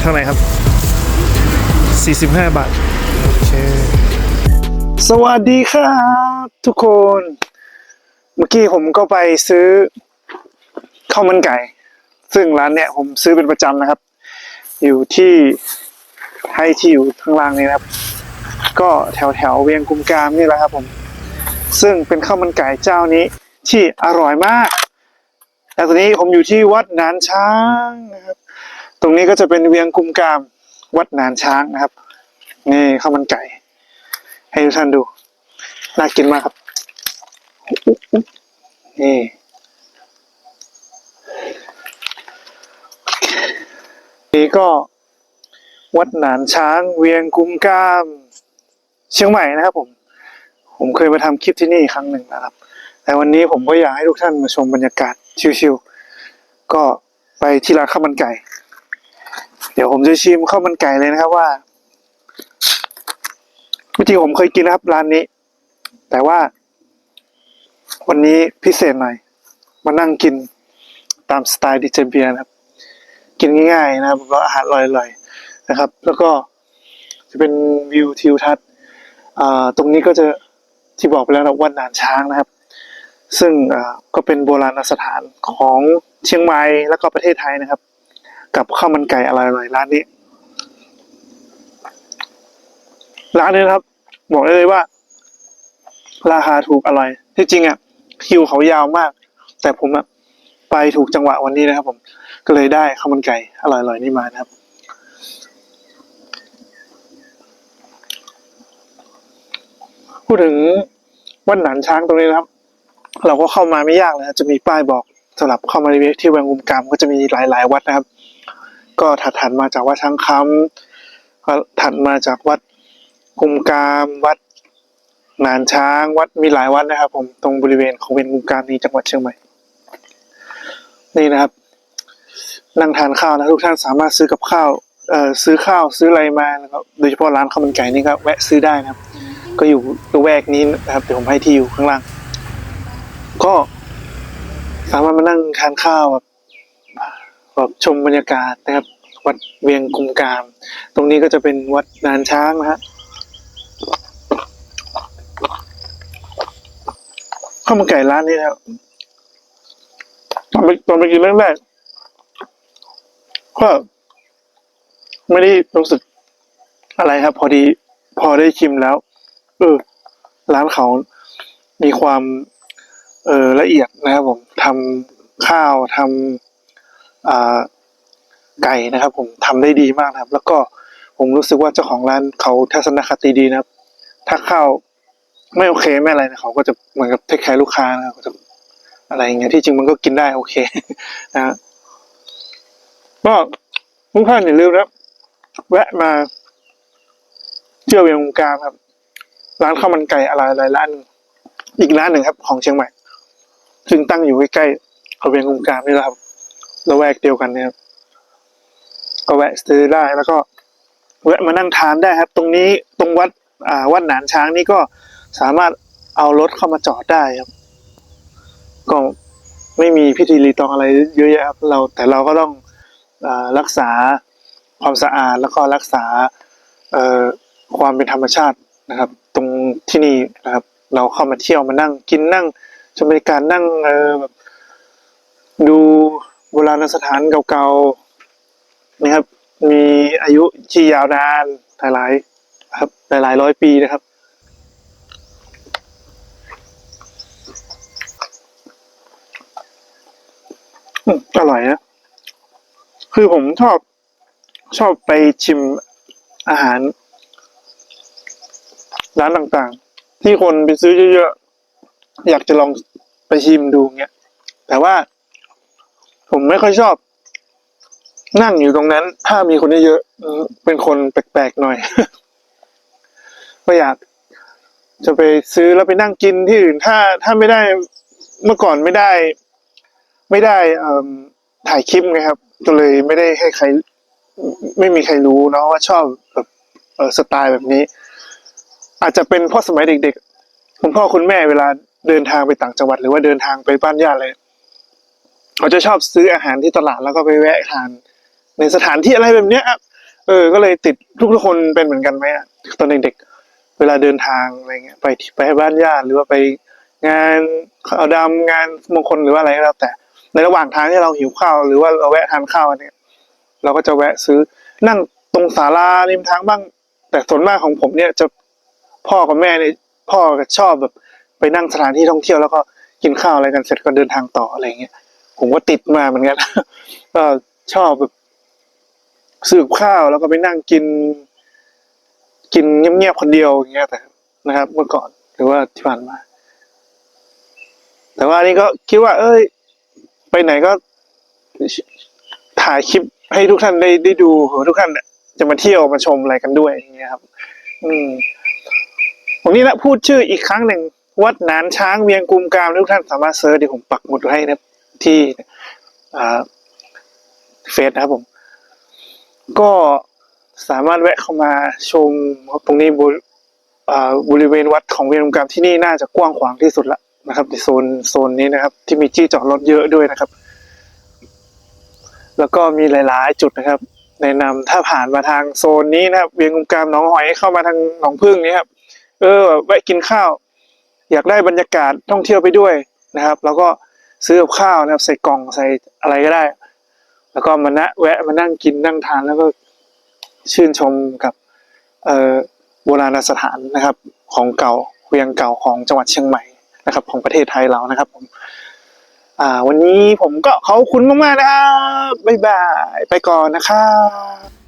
เท่าไหร่ครับ 45 บาท โอเค สวัสดีครับ ทุกคน เมื่อกี้ผมก็ไปซื้อข้าวมันไก่ ซึ่งร้านเนี้ยผมซื้อเป็นประจำนะครับ อยู่ที่ให้ที่อยู่ข้างล่างนี้นะครับ ก็แถวแถวเวียงกุมกามนี่แหละครับผม ซึ่งเป็นข้าวมันไก่เจ้านี้ที่อร่อยมากแต่ตอนนี้ผมอยู่ที่วัดนานช้างนะครับ ตรงนี้ก็จะเป็นเวียงกุมกามวัดนานช้างนะครับ นี่ข้าวมันไก่ ให้ทุกท่านดู น่ากินมากครับ นี่นี่ก็วัดหนานช้าง เวียงกุมกาม เชียงใหม่นะครับผม ผมเคยมาทำคลิปที่นี่ครั้งหนึ่งนะครับ แต่วันนี้ผมก็อยากให้ทุกท่านมาชมบรรยากาศชิวๆก็ไปที่ร้านข้าวมันไก่ เดี๋ยวผมจะชิมข้าวมันไก่เลยนะครับว่าจริงผมเคยกินนะครับร้านนี้ แต่ว่า วันนี้พิเศษหน่อย มานั่งกินตามสไตล์ดิเจเบียนะครับ กินง่ายๆนะครับแล้วอาหารอร่อยๆนะครับ แล้วก็จะเป็นวิวทิวทัศน์ตรงนี้ก็จะที่บอกไปแล้วนะวัดนานช้างนะครับ ซึ่งก็เป็นโบราณสถานของเชียงใหม่แล้วก็ประเทศไทยนะครับ กับข้าวมันไก่อร่อยๆร้านนี้ ร้านนี้นะครับ บอกได้เลยว่า ราคาถูกอร่อย ที่จริงอะคิวเขายาวมาก แต่ผมอะไปถูกจังหวะวันนี้นะครับ ผม ก็เลยได้ข้าวมันไก่อร่อยๆนี่มานะครับพูดถึงวัดหนานช้างตรงนี้นะครับ เราก็เข้ามาไม่ยากเลยนะจะมีป้ายบอกสำหรับเข้ามาในที่เวียงกุมกามก็จะมีหลาย ๆ วัดนะครับ ก็ถัดถัดมาจากวัดช้างคำก็ถัดมาจากวัดกุมกาม วัดหนานช้าง วัดมีหลายวัดนะครับผมตรงบริเวณของเวียงกุมกามนี้จังหวัดเชียงใหม่ นี่นะครับนั่งทานข้าวนะทุกท่านสามารถซื้อกับข้าวเอ่อซื้อข้าวซื้ออะไรมานะครับโดยเฉพาะร้านข้าวมันไก่นี่ก็แวะซื้อได้นะครับ ก็อยู่ละแวกนี้นะครับเดี๋ยวผมให้ที่อยู่ข้างล่าง ก็สามารถมานั่งทานข้าวแบบ แบชมบรรยากาศนะครับ วัดเวียงกุมกาม ตรงนี้ก็จะเป็นวัดนานช้างนะฮะข้าวมันไก่ร้านนี้นะครับตอนไปตอนไปกินแรกๆก็ไม่ได้รู้สึกอะไรครับ พอดีพอได้ชิมแล้ว เออ ร้านเขามีความ เออละเอียดนะครับผมทำข้าวทำ ไก่นะครับ ผมทำได้ดีมากนะครับ แล้วก็ผมรู้สึกว่าเจ้าของร้านเขาทัศนคติดีนะครับ ถ้าข้าวไม่โอเคไม่อะไรนะเขาก็จะเหมือนกับเทคแคร์ลูกค้านะครับก็จะอะไรอย่างเงี้ยที่จริงมันก็กินได้โอเคนะก็ทุกท่านอย่าลืมนะแวะมาเที่ยวเวียงกาครับ ร้านข้าวมันไก่อะไรอะไรร้านหนึ่งอีกร้านหนึ่งครับ ของเชียงใหม่ ซึ่งตั้งอยู่ใกล้ๆกับเวียงกุมกามนี่แหละครับ ละแวกเดียวกันนะครับ ก็แวะซื้อได้แล้วก็แวะมานั่งทานได้ครับ ตรงนี้ตรงวัดอ่าวัดหนานช้างนี่ก็สามารถเอารถเข้ามาจอดได้ครับ ก็ไม่มีพิธีรีตองอะไรเยอะแยะครับเราแต่เราก็ต้องอรักษาความสะอาดแล้วก็รักษาความเป็นธรรมชาตินะครับ ตรงที่นี่นะครับ เราเข้ามาเที่ยวมานั่งกินนั่งชมบรรยากาศนั่งแบบดู โบราณสถานเก่าๆนะครับ มีอายุที่ยาวนานหลายๆครับหลายๆร้อยปีนะครับอืมอร่อยนะ คือผมชอบ ชอบไปชิมอาหาร ร้านต่างๆ ที่คนไปซื้อเยอะๆ อยากจะลองไปชิมดูเงี้ย แต่ว่า ผมไม่ค่อยชอบ นั่งอยู่ตรงนั้น ถ้ามีคนเยอะๆเป็นคนแปลกๆหน่อย ก็อยาก จะไปซื้อแล้วไปนั่งกินที่อื่น ถ้าถ้าไม่ได้เมื่อก่อนไม่ได้ ไม่ได้ถ่ายคลิปไงครับ ก็เลยไม่ได้ให้ใคร ไม่มีใครรู้เนาะว่าชอบแบบสไตล์แบบนี้ อาจจะเป็นเพราะสมัยเด็กๆคุณพ่อคุณแม่เวลาเดินทางไปต่างจังหวัด หรือว่าเดินทางไปบ้านญาติอะไร เขาจะชอบซื้ออาหารที่ตลาดแล้วก็ไปแวะทาน ในสถานที่อะไรแบบเนี้ยเออ ก็เลยติดทุกทุกคนเป็นเหมือนกันไหมอะตอนเด็กๆเวลาเดินทางอะไรเงี้ยไปไปบ้านญาติหรือว่าไปงานเอาดำงานมงคลหรือว่าอะไรก็แล้วแต่ ในระหว่างทางที่เราหิวข้าว หรือว่าเราแวะทานข้าวเนี่ย เราก็จะแวะซื้อนั่งตรงศาลาริมทางบ้าง แต่ส่วนมากของผมเนี่ยจะพ่อกับแม่เนี่ยพ่อก็ชอบแบบไปนั่งสถานที่ท่องเที่ยวแล้วก็กินข้าวอะไรกันเสร็จก็เดินทางต่ออะไรเงี้ย ผมก็ติดมาเหมือนกัน ก็ชอบแบบซื้อกับข้าวแล้วก็ไปนั่งกิน กินเงียบๆคนเดียวอย่างเงี้ยแต่นะครับ เมื่อก่อนหรือว่าที่ผ่านมา แต่ว่านี่ก็คิดว่า เอ้ย ไปไหนก็ถ่ายคลิปให้ทุกท่านได้ได้ดูทุกท่านจะมาเที่ยวมาชมอะไรกันด้วยอย่างเงี้ยครับ อืมผมนี่ละพูดชื่ออีกครั้งหนึ่งวัดหนานช้างเวียงกุมกามทุกท่านสามารถเซิร์ชเดี๋ยวผมปักหมุดไว้ให้นะครับ ที่เฟซนะครับผม ก็สามารถแวะเข้ามาชมครับตรงนี้บริอ่าบริเวณวัดของเวียงกุมกามที่นี่น่าจะกว้างขวางที่สุดละนะครับในโซนโซนนี้นะครับ ที่มีที่จอดรถเยอะด้วยนะครับ แล้วก็มีหลาย ๆ จุดนะครับ แนะนำถ้าผ่านมาทางโซนนี้นะครับเวียงกุมกามหนองหอยเข้ามาทางหนองพึ่งนี้ครับเออแวะกินข้าว อยากได้บรรยากาศท่องเที่ยวไปด้วยนะครับ แล้วก็ ซื้อกับข้าวนะครับใส่กล่องใส่อะไรก็ได้ แล้วก็มานะแวะมานั่งกินนั่งทานแล้วก็ชื่นชมกับโบราณสถานนะครับ ของเก่าเวียงเก่าของจังหวัดเชียงใหม่นะครับ ของประเทศไทยเรานะครับผมอ่า วันนี้ผมก็เขอบคุณมากๆนะครับบ๊ายบาย ไปก่อนนะครับ